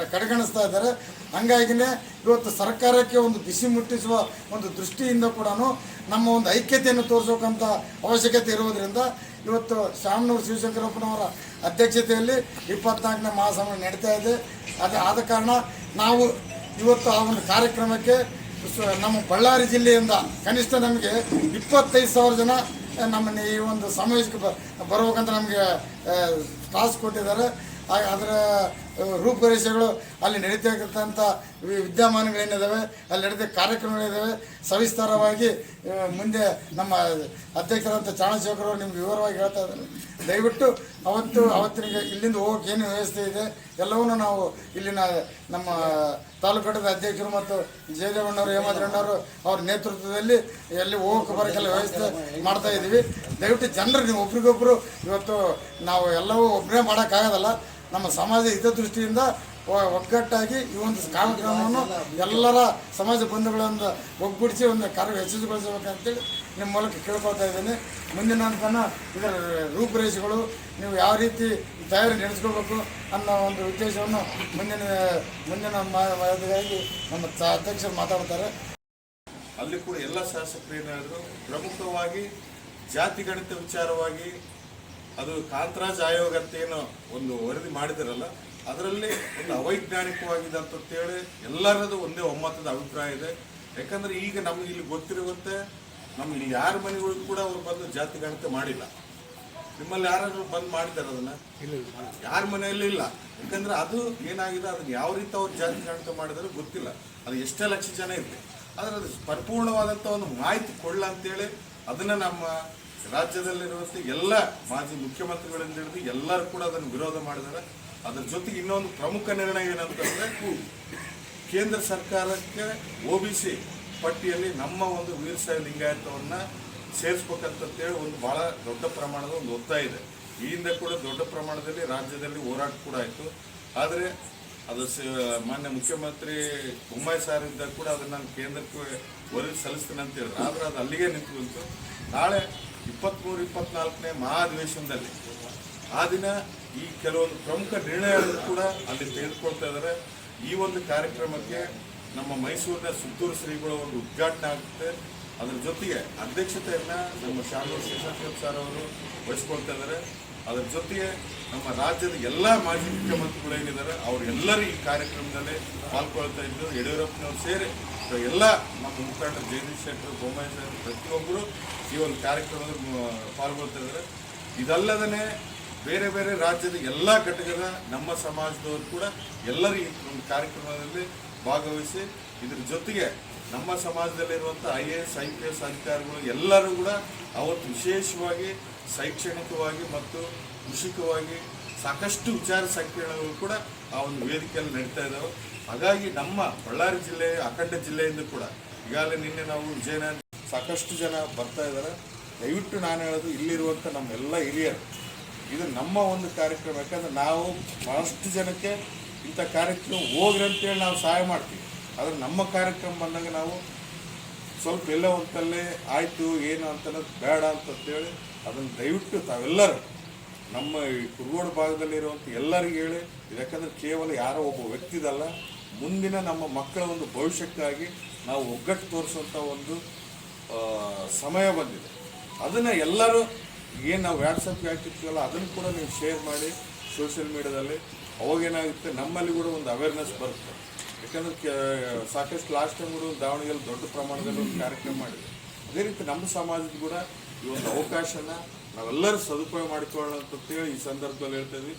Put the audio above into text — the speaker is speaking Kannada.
ಕಡೆಗಣಿಸ್ತಾ ಇದ್ದಾರೆ. ಹಂಗಾಗಿನೇ ಇವತ್ತು ಸರ್ಕಾರಕ್ಕೆ ಒಂದು ಬಿಸಿ ಮುಟ್ಟಿಸುವ ಒಂದು ದೃಷ್ಟಿಯಿಂದ ಕೂಡ ನಮ್ಮ ಒಂದು ಐಕ್ಯತೆಯನ್ನು ತೋರಿಸೋಕಂತ ಅವಶ್ಯಕತೆ ಇರುವುದರಿಂದ ಇವತ್ತು ಶಾಮನೂರು ಶಿವಶಂಕರಪ್ಪನವರ ಅಧ್ಯಕ್ಷತೆಯಲ್ಲಿ ಇಪ್ಪತ್ನಾಲ್ಕನೇ ಮಹಾಸಭೆ ನಡೀತಾ ಇದೆ. ಅದೇ ಆದ ಕಾರಣ ನಾವು ಇವತ್ತು ಆ ಒಂದು ಕಾರ್ಯಕ್ರಮಕ್ಕೆ ನಮ್ಮ ಬಳ್ಳಾರಿ ಜಿಲ್ಲೆಯಿಂದ ಕನಿಷ್ಠ ನಮಗೆ ಇಪ್ಪತ್ತೈದು ಸಾವಿರ ಜನ ನಮ್ಮನ್ನು ಈ ಒಂದು ಸಮಾವೇಶಕ್ಕೆ ಬ ಬರ್ಬೇಕಂತ ನಮಗೆ ಟಾಸ್ಕ್ ಕೊಟ್ಟಿದ್ದಾರೆ. ಅದರ ರೂಪುರೇಷೆಗಳು ಅಲ್ಲಿ ನಡೀತಕ್ಕಂಥ ವಿದ್ಯಮಾನಗಳೇನಿದ್ದಾವೆ ಅಲ್ಲಿ ನಡೆದ ಕಾರ್ಯಕ್ರಮಗಳಿದ್ದಾವೆ ಸವಿಸ್ತಾರವಾಗಿ ಮುಂದೆ ನಮ್ಮ ಅಧ್ಯಕ್ಷರಂತ ಚಾಣಶೇಖರ್ ಅವರು ನಿಮ್ಗೆ ವಿವರವಾಗಿ ಹೇಳ್ತಾ ಇದ್ದಾರೆ. ದಯವಿಟ್ಟು ಅವತ್ತು ಅವತ್ತಿನಿಗೆ ಇಲ್ಲಿಂದ ಹೋಗೋಕೆ ಏನು ವ್ಯವಸ್ಥೆ ಇದೆ, ಎಲ್ಲವನ್ನೂ ನಾವು ಇಲ್ಲಿನ ನಮ್ಮ ತಾಲೂಕಟ್ಟದ ಅಧ್ಯಕ್ಷರು ಮತ್ತು ಜಯದೇವಣ್ಣವರು ಹೇಮಾದ್ರಣ್ಣವರು ಅವ್ರ ನೇತೃತ್ವದಲ್ಲಿ ಎಲ್ಲಿ ಹೋಗೋಕೆ ಬರೋಕ್ಕೆಲ್ಲ ವ್ಯವಸ್ಥೆ ಮಾಡ್ತಾ ಇದ್ದೀವಿ ದಯವಿಟ್ಟು ಜನರು ನೀವು ಒಬ್ರಿಗೊಬ್ಬರು ಇವತ್ತು ನಾವು ಎಲ್ಲವೂ ಒಬ್ಬರೇ ಮಾಡೋಕ್ಕಾಗೋದಲ್ಲ. ನಮ್ಮ ಸಮಾಜ ಹಿತದೃಷ್ಟಿಯಿಂದ ಒಗ್ಗಟ್ಟಾಗಿ ಈ ಒಂದು ಕಾರ್ಯಕ್ರಮವನ್ನು ಎಲ್ಲರ ಸಮಾಜ ಬಂಧುಗಳಿಂದ ಒಗ್ಗೂಡಿಸಿ ಒಂದು ಕಾರ್ಯ ಯಶಸ್ವಿಗೊಳಿಸಬೇಕಂತೇಳಿ ನಿಮ್ಮ ಮೂಲಕ ಕೇಳ್ಕೊಳ್ತಾ ಇದ್ದೇನೆ. ಮುಂದಿನ ಹಂತನ ಇದರ ರೂಪುರೇಷೆಗಳು, ನೀವು ಯಾವ ರೀತಿ ತಯಾರಿ ನಡೆಸ್ಕೊಳ್ಬೇಕು ಅನ್ನೋ ಒಂದು ಉದ್ದೇಶವನ್ನು ಮುಂದಿನ ಮುಂದಿನ ಮಾದರಿಯಾಗಿ ನಮ್ಮ ಅಧ್ಯಕ್ಷರು ಮಾತಾಡ್ತಾರೆ. ಅಲ್ಲಿ ಕೂಡ ಎಲ್ಲ ಶಾಸಕರು ಏನಾದರೂ ಪ್ರಮುಖವಾಗಿ ಜಾತಿ ಗಣಿತ ವಿಚಾರವಾಗಿ ಅದು ಕಾಂತರಾಜ್ ಆಯೋಗ ಅಂತ ಏನು ಒಂದು ವರದಿ ಮಾಡಿದಿರಲ್ಲ ಅದರಲ್ಲಿ ಒಂದು ಅವೈಜ್ಞಾನಿಕವಾಗಿದೆ ಅಂತೇಳಿ ಎಲ್ಲರದು ಒಂದೇ ಒಮ್ಮತದ ಅಭಿಪ್ರಾಯ ಇದೆ. ಯಾಕಂದ್ರೆ ಈಗ ನಮಗೆ ಇಲ್ಲಿ ಗೊತ್ತಿರುವಂತೆ ನಮ್ಗೆ ಇಲ್ಲಿ ಯಾರ ಮನೆಗಳಿಗೂ ಕೂಡ ಅವ್ರು ಬಂದು ಜಾತಿ ಗಣಿತ ಮಾಡಿಲ್ಲ. ನಿಮ್ಮಲ್ಲಿ ಯಾರಾದರೂ ಬಂದ್ ಮಾಡಿದ್ದಾರೆ ಅದನ್ನ? ಯಾರ ಮನೆಯಲ್ಲಿ ಇಲ್ಲ. ಯಾಕಂದ್ರೆ ಅದು ಏನಾಗಿದೆ ಅದನ್ನ ಯಾವ ರೀತಿ ಅವ್ರು ಜಾತಿ ಗಣಿತ ಮಾಡಿದಾರೆ ಗೊತ್ತಿಲ್ಲ. ಅದು ಎಷ್ಟೇ ಲಕ್ಷ ಜನ ಇರಲಿ. ಆದರೆ ಅದು ಪರಿಪೂರ್ಣವಾದಂಥ ಒಂದು ಮಾಹಿತಿ ಕೊಡ್ಲ ಅಂತೇಳಿ ಅದನ್ನ ನಮ್ಮ ರಾಜ್ಯದಲ್ಲಿರುವಂಥ ಎಲ್ಲ ಮಾಜಿ ಮುಖ್ಯಮಂತ್ರಿಗಳಿಂದ ಹಿಡಿದು ಎಲ್ಲರೂ ಕೂಡ ಅದನ್ನು ವಿರೋಧ ಮಾಡಿದ್ದಾರೆ. ಅದರ ಜೊತೆಗೆ ಇನ್ನೊಂದು ಪ್ರಮುಖ ನಿರ್ಣಯ ಏನಂತಂದ್ರೆ ಕೇಂದ್ರ ಸರ್ಕಾರಕ್ಕೆ ಒ ಬಿ ಸಿ ಪಟ್ಟಿಯಲ್ಲಿ ನಮ್ಮ ಒಂದು ವೀರಶೈವ ಲಿಂಗಾಯತವನ್ನ ಸೇರಿಸ್ಬೇಕಂತೇಳಿ ಒಂದು ಬಹಳ ದೊಡ್ಡ ಪ್ರಮಾಣದ ಒಂದು ಒತ್ತಾಯ ಇದೆ. ಈ ಹಿಂದೆ ಕೂಡ ದೊಡ್ಡ ಪ್ರಮಾಣದಲ್ಲಿ ರಾಜ್ಯದಲ್ಲಿ ಹೋರಾಟ ಕೂಡ ಆಯಿತು. ಆದರೆ ಅದು ಮಾನ್ಯ ಮುಖ್ಯಮಂತ್ರಿ ಬೊಮ್ಮಾಯಿ ಸಾರ್ ಇದ್ದ ಕೂಡ ಅದನ್ನು ನಾನು ಕೇಂದ್ರಕ್ಕೆ ವರದಿ ಸಲ್ಲಿಸ್ತೇನೆ ಅಂತ ಹೇಳಿದ್ರು. ಆದರೆ ಅದು ಅಲ್ಲಿಗೆ ನಿಂತು ನಾಳೆ ಇಪ್ಪತ್ತ್ಮೂರು ಇಪ್ಪತ್ನಾಲ್ಕನೇ ಮಹಾ ಅಧಿವೇಶನದಲ್ಲಿ ಆ ದಿನ ಈ ಕೆಲವೊಂದು ಪ್ರಮುಖ ನಿರ್ಣಯಗಳನ್ನು ಕೂಡ ಅಲ್ಲಿ ತೆಗೆದುಕೊಳ್ತಾ ಇದ್ದಾರೆ. ಈ ಒಂದು ಕಾರ್ಯಕ್ರಮಕ್ಕೆ ನಮ್ಮ ಮೈಸೂರಿನ ಸುತ್ತೂರು ಶ್ರೀಗಳ ಒಂದು ಉದ್ಘಾಟನೆ ಆಗುತ್ತೆ. ಅದರ ಜೊತೆಗೆ ಅಧ್ಯಕ್ಷತೆಯನ್ನು ನಮ್ಮ ಶಾಲೂರು ಶಿವಶಂಕರ್ ಸರ್ ಅವರು ವಹಿಸ್ಕೊಳ್ತಾ ಇದ್ದಾರೆ. ಅದರ ಜೊತೆಗೆ ನಮ್ಮ ರಾಜ್ಯದ ಎಲ್ಲ ಮಾಜಿ ಮುಖ್ಯಮಂತ್ರಿಗಳು ಏನಿದ್ದಾರೆ, ಅವರೆಲ್ಲರೂ ಈ ಕಾರ್ಯಕ್ರಮದಲ್ಲಿ ಪಾಲ್ಗೊಳ್ತಾ ಇದ್ದು ಯಡಿಯೂರಪ್ಪನವರು ಸೇರಿ ಎಲ್ಲ ನಮ್ಮ ಮುಖಂಡ ಜಗದೀಶ್ ಶೆಟ್ಟರು, ಬೊಮ್ಮಾಯಿ ಪ್ರತಿಯೊಬ್ಬರು ಈ ಒಂದು ಕಾರ್ಯಕ್ರಮದಲ್ಲಿ ಪಾಲ್ಗೊಳ್ತಾ ಇದ್ದಾರೆ ಇದಲ್ಲದೇ ಬೇರೆ ಬೇರೆ ರಾಜ್ಯದ ಎಲ್ಲ ಘಟಕದ ನಮ್ಮ ಸಮಾಜದವರು ಕೂಡ ಎಲ್ಲರೂ ಈ ಒಂದು ಕಾರ್ಯಕ್ರಮದಲ್ಲಿ ಭಾಗವಹಿಸಿ ಇದ್ರ ಜೊತೆಗೆ ನಮ್ಮ ಸಮಾಜದಲ್ಲಿರುವಂಥ I A S, I P S ಅಧಿಕಾರಿಗಳು ಎಲ್ಲರೂ ಕೂಡ ಅವತ್ತು ವಿಶೇಷವಾಗಿ ಶೈಕ್ಷಣಿಕವಾಗಿ ಮತ್ತು ಕೃಷಿಕವಾಗಿ ಸಾಕಷ್ಟು ವಿಚಾರ ಸಂಕಿರಣಗಳು ಕೂಡ ಆ ಒಂದು ವೇದಿಕೆಯಲ್ಲಿ ನಡೀತಾ ಇದ್ದಾವೆ ಹಾಗಾಗಿ ನಮ್ಮ ಬಳ್ಳಾರಿ ಜಿಲ್ಲೆ, ಅಖಂಡ ಜಿಲ್ಲೆಯಿಂದ ಕೂಡ ಈಗಾಗಲೇ ನಿನ್ನೆ ನಾವು ವಿಜಯನಗರ ಸಾಕಷ್ಟು ಜನ ಬರ್ತಾ ಇದ್ದಾರೆ. ದಯವಿಟ್ಟು ನಾನು ಹೇಳೋದು ಇಲ್ಲಿರುವಂಥ ನಮ್ಮೆಲ್ಲ ಹಿರಿಯರು, ಇದು ನಮ್ಮ ಒಂದು ಕಾರ್ಯಕ್ರಮ. ಯಾಕಂದರೆ ನಾವು ಬಹಳಷ್ಟು ಜನಕ್ಕೆ ಇಂಥ ಕಾರ್ಯಕ್ರಮ ಹೋಗ್ರಿ ಅಂತೇಳಿ ನಾವು ಸಹಾಯ ಮಾಡ್ತೀವಿ. ಆದರೆ ನಮ್ಮ ಕಾರ್ಯಕ್ರಮ ಬಂದಾಗ ನಾವು ಸ್ವಲ್ಪ ಎಲ್ಲ ಒಂತಲ್ಲೇ ಆಯಿತು, ಏನು ಅಂತ ಬೇಡ ಅಂತಂತೇಳಿ ಅದನ್ನು ದಯವಿಟ್ಟು ತಾವೆಲ್ಲರೂ ನಮ್ಮ ಈ ಕುರುಗೋಡು ಭಾಗದಲ್ಲಿರುವಂಥ ಎಲ್ಲರಿಗೂ ಹೇಳಿ ಯಾಕಂದ್ರೆ ಕೇವಲ ಯಾರೋ ಒಬ್ಬ ವ್ಯಕ್ತಿದಲ್ಲ, ಮುಂದಿನ ನಮ್ಮ ಮಕ್ಕಳ ಒಂದು ಭವಿಷ್ಯಕ್ಕಾಗಿ ನಾವು ಒಗ್ಗಟ್ಟು ತೋರಿಸುವಂಥ ಒಂದು ಸಮಯ ಬಂದಿದೆ. ಅದನ್ನು ಎಲ್ಲರೂ ಏನು ನಾವು ವ್ಯಾಟ್ಸಪ್ಗೆ ಹಾಕಿರ್ತೀವಲ್ಲ, ಅದನ್ನು ಕೂಡ ನೀವು ಶೇರ್ ಮಾಡಿ ಸೋಷಿಯಲ್ ಮೀಡಿಯಾದಲ್ಲಿ ಅವಾಗೇನಾಗುತ್ತೆ ನಮ್ಮಲ್ಲಿ ಕೂಡ ಒಂದು ಅವೇರ್ನೆಸ್ ಬರುತ್ತೆ. ಯಾಕಂದ್ರೆ ಸಾಕಷ್ಟು ಲಾಸ್ಟ್ ಟೈಮ್ ಕೂಡ ದಾವಣಗೆರೆ ದೊಡ್ಡ ಪ್ರಮಾಣದಲ್ಲಿ ಒಂದು ಕಾರ್ಯಕ್ರಮ ಮಾಡಿದೆ ಅದೇ ರೀತಿ ನಮ್ಮ ಸಮಾಜದ ಕೂಡ ಈ ಒಂದು ಅವಕಾಶನ ನಾವೆಲ್ಲರೂ ಸದುಪಯೋಗ ಮಾಡಿಕೊಳ್ಳೋಣ ಅಂತೇಳಿ ಈ ಸಂದರ್ಭದಲ್ಲಿ ಹೇಳ್ತಾ ಇದ್ವಿ.